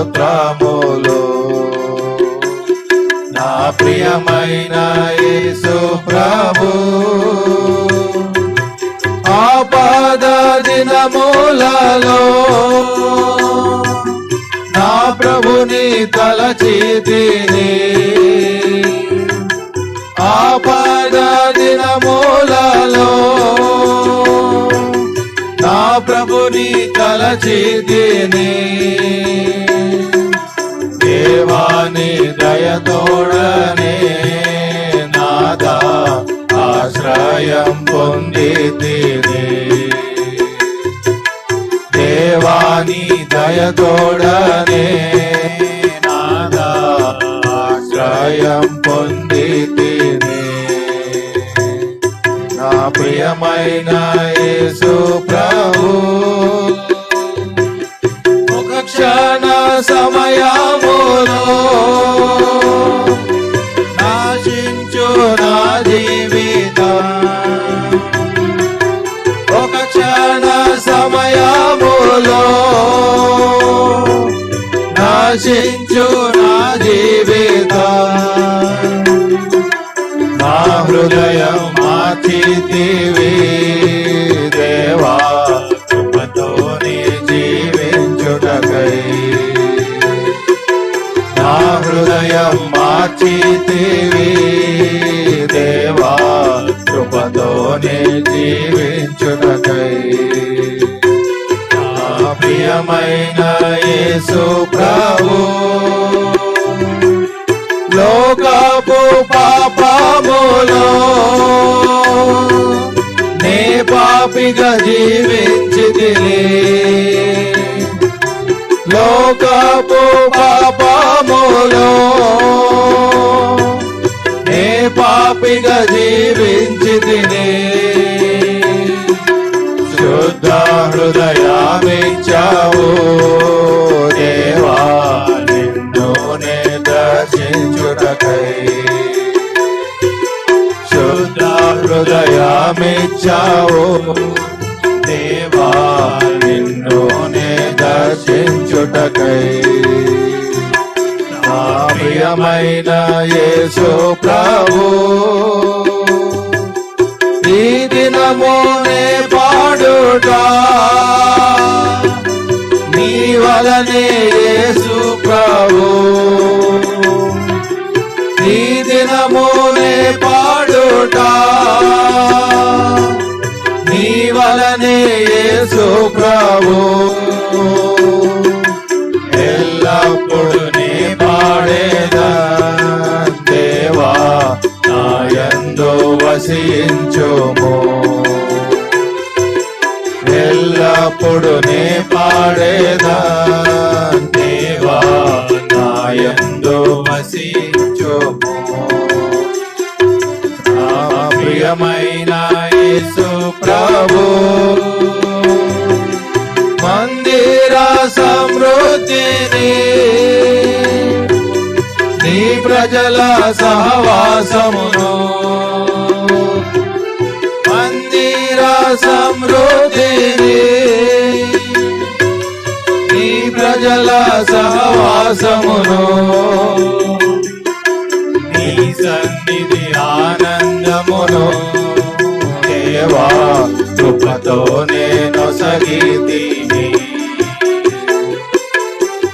స్తోత్రములు. నా ప్రియమైన యేసు ప్రభు ఆపద దినములలో నా ప్రభుని తలచితిని ఆపద దినములలో నా ప్రభుని తలచితిని తోడనే నాదా ఆశ్రయం పొందితిని. దేవాని దయతోడనే నాదా ఆశ్రయం పొందితిని. నా ప్రియమైన యేసు ప్రభు నాశించు నా జీవిత. నా హృదయం మార్చితివి దేవా కృపతోనే జీవించుటకై. నా హృదయం మార్చితివి దేవా కృపతోనే జీవించుటకై. ప్రియమైన యేసు పాపములో నే పాపిగా జీవించితిని. లోకపు పాపములో నే పాపిగా జీవించితిని. శుద్ధ హృదయామిచ్చావు దేవా. నిన్ను దర్శించుటకై శుద్ధ హృదయామిచ్చావు దేవా నిన్ను నే దర్శించుటకై నా ప్రియమైన యేసు ప్రభు ఈ దినమోనే పాడుట నీ వలనే దినమోనే పాడుట. నీ వలనే యేసు ప్రభు. ఎల్లప్పుడు నీ పాడేదా. దేవా నాయందు వసించుము. ఎల్లప్పుడు నీ పాడేదా. ప్రియమైన యేసు ప్రభు. మందిర సమృద్ధిని నీ ప్రజల సహవాసమును. మందిర సమృద్ధిని నీ ప్రజల సహవాసమును. ఆనందమును దేవా కృపతో నేను సగీతిని.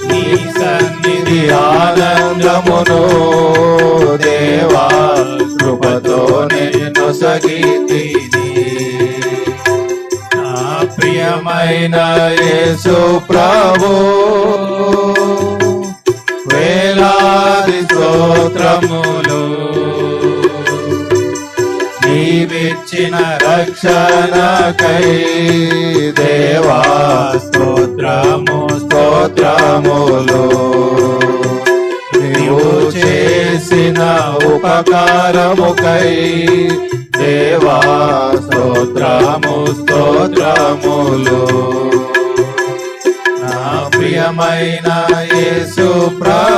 నీ సన్నిధి ఆనందమును. దేవా కృపతో నేను సగీతిని. నా ప్రియమైన యేసు ప్రభు వేలాది స్తోత్రములు రక్షణ రక్షణకై దేవా స్తోత్రము స్తోత్రములు. నీవు చేసిన ఉపకారముకై దేవా స్తోత్రము స్తోత్రములు. నా ప్రియమైన యేసు ప్రా